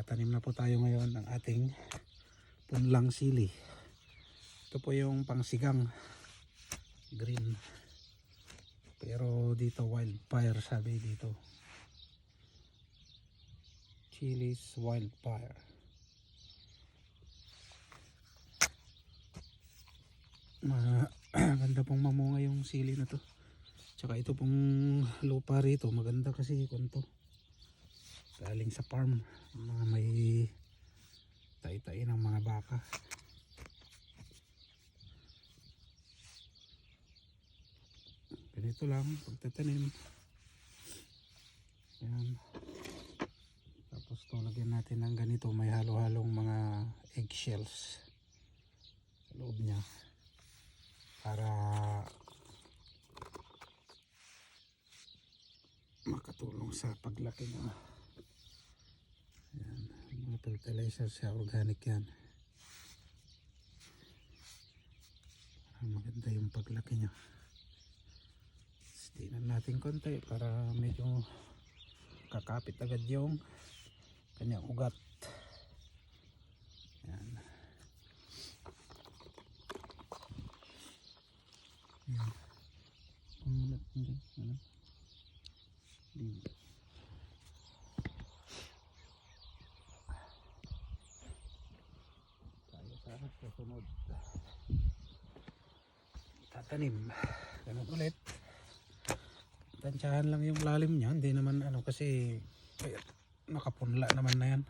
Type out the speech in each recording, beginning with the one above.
Magtatanim na po tayo ngayon ng ating punlang sili. Ito po yung pangsigang green. Pero dito wildfire sabi dito. Chilies wildfire. Maganda pong mamunga yung sili na to. Tsaka ito pong lupa rito, maganda kasi kunto. Galing sa farm, mga may tay-tay ng mga baka. Ganito lang, pagtatanim. Ayan. Tapos tulagyan natin ng ganito, may halo-halong mga eggshells sa loob niya para makatulong sa paglaki ng yan, fertilizer sa organic yan. Para maganda yung paglaki niya Tinan natin konti para medyo kakapit agad yung kanyang ugat yan yan Umulat hindi ano Di- tayo sa susunod tatanim ganun ulit. Tansyahan lang yung lalim niya. Hindi naman ano kasi ay, nakapunla naman na yan.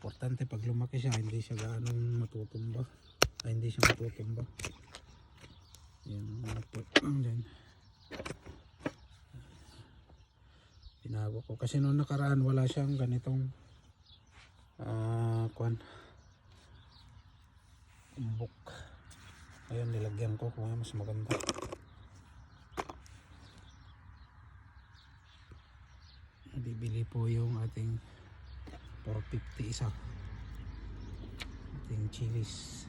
Importante pag lumaki siya hindi siya gaanong matutumba. Ay hindi siya matutumba. Yan yan Pinago ko. Kasi noong nakaraan wala siyang ganitong ah kwan. Umbok. Ayun nilagyan ko kung mas maganda. Bibili po yung ating 450 isa. Ating chilies.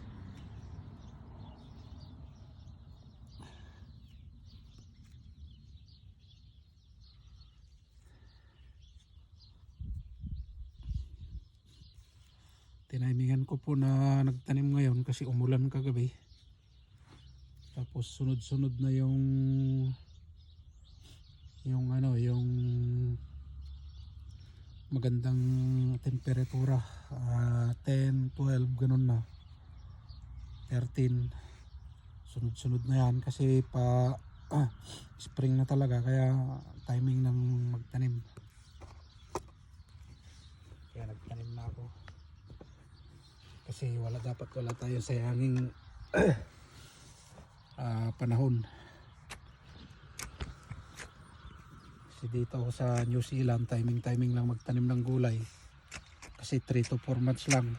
Tinimingan ko po na nagtanim ngayon kasi umulan kagabi. Tapos sunod-sunod na yung yung ano, yung magandang temperatura. Ah, 10, 12 ganun na. 13. Sunod-sunod na yan kasi pa ah, spring na talaga kaya timing ng magtanim. Kaya nagtanim na ako kasi wala dapat wala tayo sayanging ah, panahon. Kasi dito sa New Zealand timing timing lang magtanim ng gulay. Kasi 3 to 4 months lang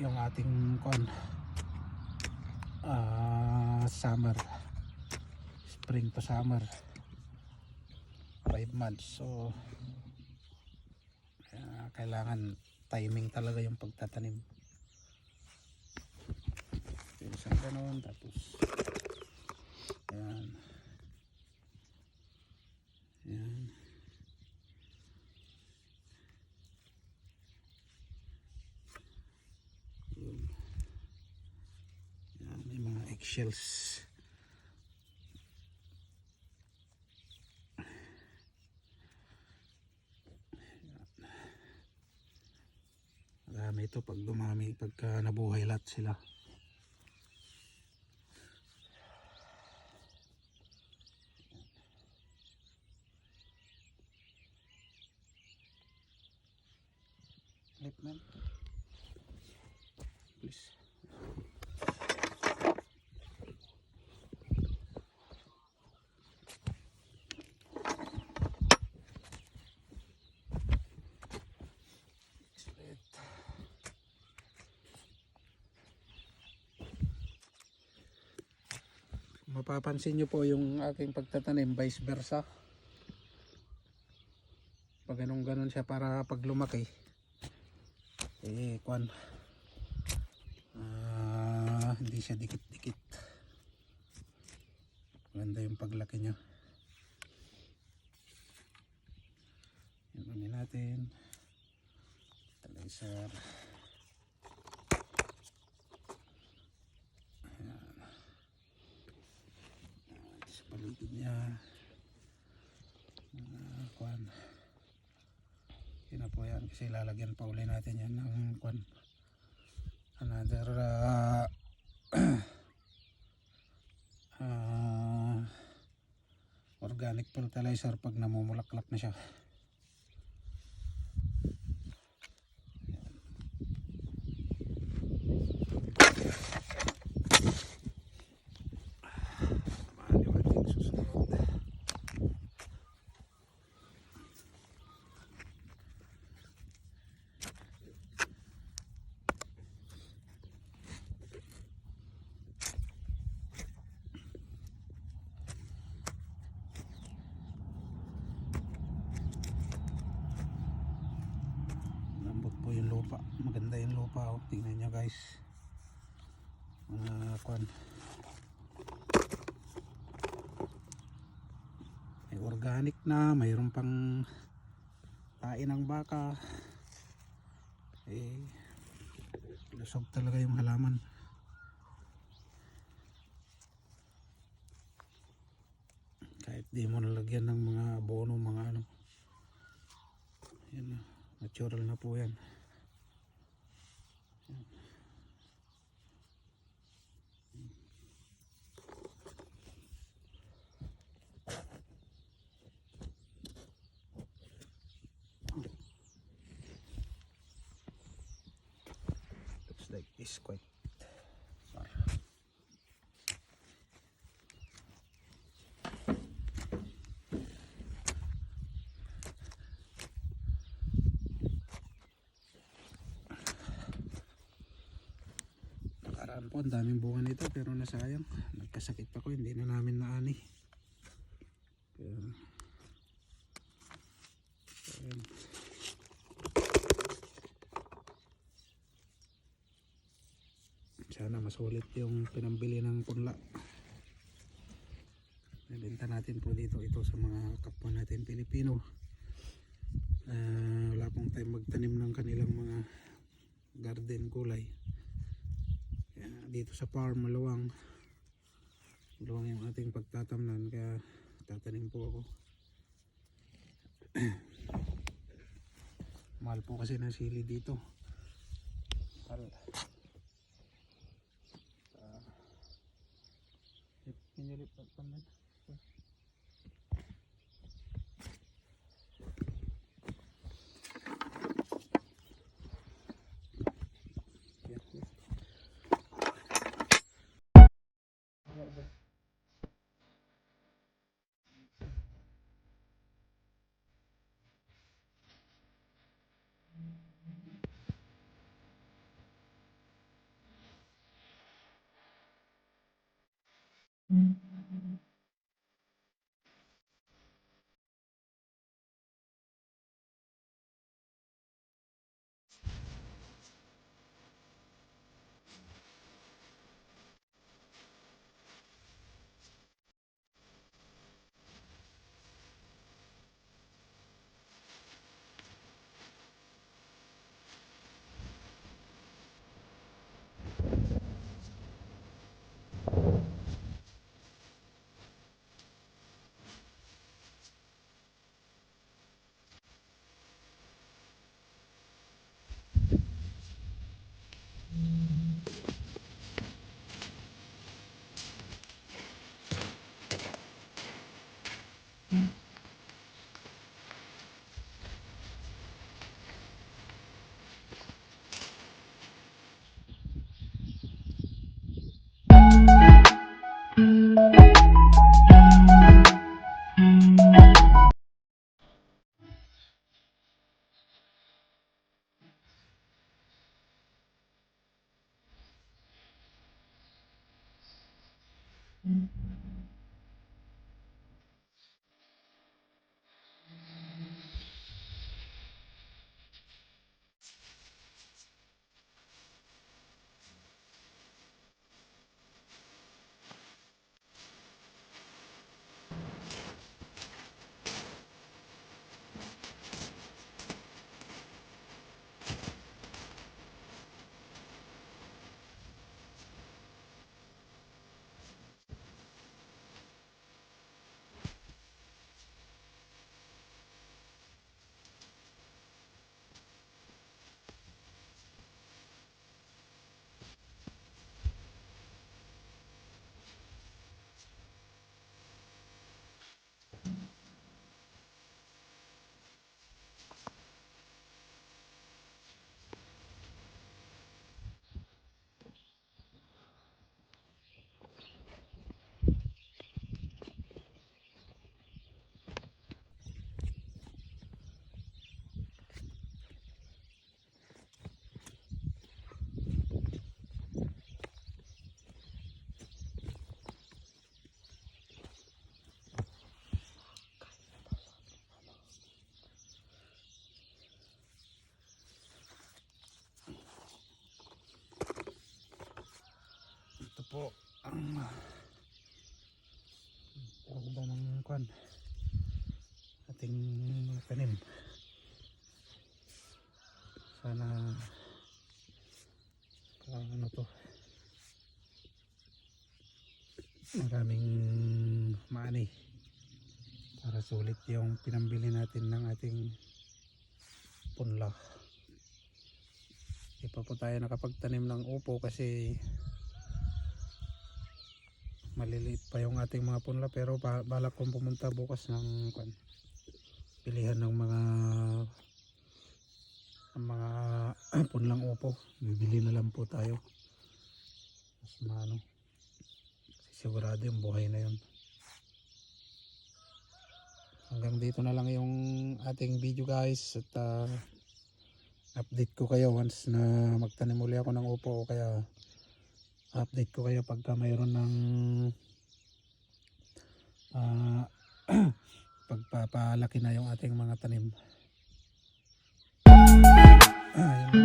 yung ating kon ah, summer. Spring to summer. 5 months. So kaya kailangan timing talaga yung pagtatanim. Isang ganon, tapos yan. Yan. Yun. Yan, may mga eggshells. Marami ito pag dumami, pagka nabuhay lahat sila. Lip man. Please. Mapapansin nyo po yung aking pagtatanim vice versa pag ganun ganun siya para pag lumaki eh kwan ah, hindi siya dikit dikit ganda yung paglaki niya yan natin natin. Laser. Ayan. Ayan, Sa paligid niya. Mga kwan. Yun na po yan kasi lalagyan pa uli natin yan ng kwan. Another uh, ah, organic fertilizer pag namumulaklak na siya. Samahan yung ating susunod. Lambot po yung lupa. Maganda yung lupa. Oh. Tingnan nyo guys. Mga kwan. May organic na. Mayroon pang tain ng baka. Eh, lusog talaga yung halaman. Kahit di mo nalagyan ng mga abono, mga ano. Yan na. Natural na po yan. Po, ang daming bunga nito pero nasayang. Nagkasakit ako, hindi na namin naani. Kaya, ayan. Sana masulit yung pinambili ng punla. Nabenta natin po dito ito sa mga kapwa natin Pilipino. Ah, wala pong time magtanim ng kanilang mga garden kulay. Dito sa farm maluwang maluwang yung ating pagtatamnan kaya tatanim po ako. Mahal po kasi ng sili dito. Mahal. Can you lift up Mm. mm. Ganda ng kwan? Ating tanim. Sana parang ano to? Maraming maani para sulit yung pinambili natin ng ating punla. Di pa po tayo nakapagtanim ng upo kasi maliliit pa yung ating mga punla pero ba balak kong pumunta bukas ng kwan pilihan ng mga ng mga punlang upo. Bibili na lang po tayo. Mas maano. Sigurado yung buhay na yun. Hanggang dito na lang yung ating video guys. At ah, update ko kayo once na magtanim uli ako ng upo o kaya update ko kayo pagka mayroon ng ah, pagpapalaki na yung ating mga tanim. Yun lang